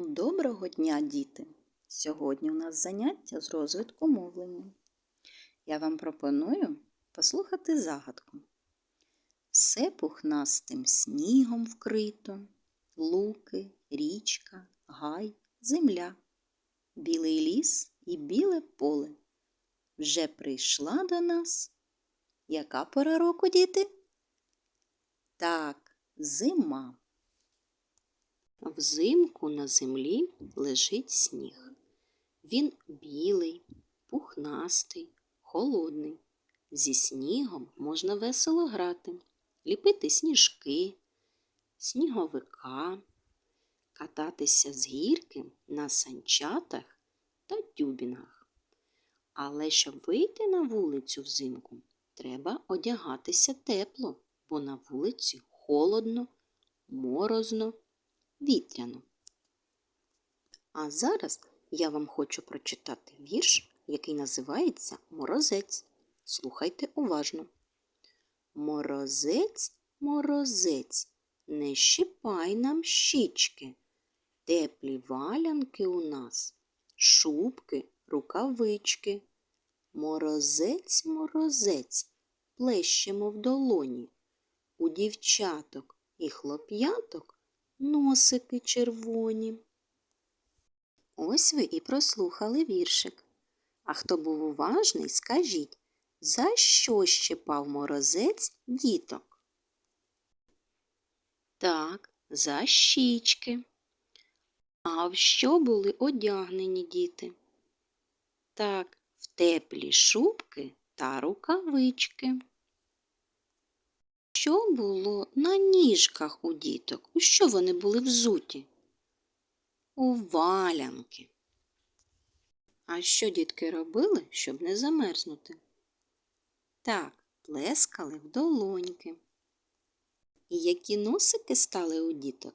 Доброго дня, діти! Сьогодні у нас заняття з розвитку мовлення. Я вам пропоную послухати загадку. Все пухнастим снігом вкрито, луки, річка, гай, земля, білий ліс і біле поле. Вже прийшла до нас. Яка пора року, діти? Так, зима. Взимку на землі лежить сніг. Він білий, пухнастий, холодний. Зі снігом можна весело грати, ліпити сніжки, сніговика, кататися з гірки на санчатах та тюбінгах. Але щоб вийти на вулицю взимку, треба одягатися тепло, бо на вулиці холодно, морозно вітряно. А зараз я вам хочу прочитати вірш, який називається Морозець. Слухайте уважно. Морозець, морозець, не щипай нам щічки. Теплі валянки у нас, шубки, рукавички. Морозець, морозець, плещемо в долоні. У дівчаток і хлоп'яток носики червоні. Ось ви і прослухали віршик. А хто був уважний, скажіть, за що щепав морозець діток? Так, за щічки. А в що були одягнені діти? Так, в теплі шубки та рукавички. Що було на ніжках у діток? У що вони були взуті? У валянки. А що дітки робили, щоб не замерзнути? Так, плескали в долоньки. І які носики стали у діток?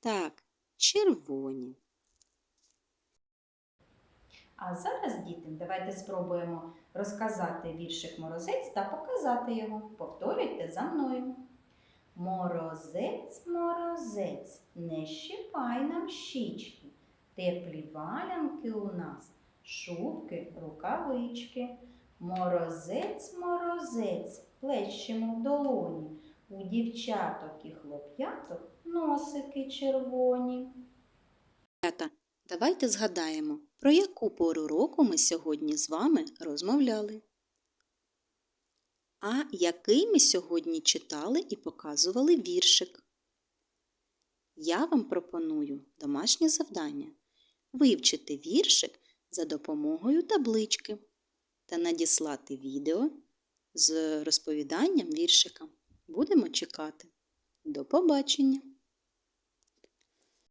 Так, червоні. А зараз, діти, давайте спробуємо розказати віршик Морозець та показати його. Повторюйте за мною. Морозець, морозець, не щипай нам щічки, теплі валянки у нас, шубки, рукавички. Морозець, морозець, плещемо в долоні, у дівчаток і хлоп'яток носики червоні. Давайте згадаємо, про яку пору року ми сьогодні з вами розмовляли. А який ми сьогодні читали і показували віршик. Я вам пропоную домашнє завдання вивчити віршик за допомогою таблички та надіслати відео з розповіданням віршика. Будемо чекати. До побачення!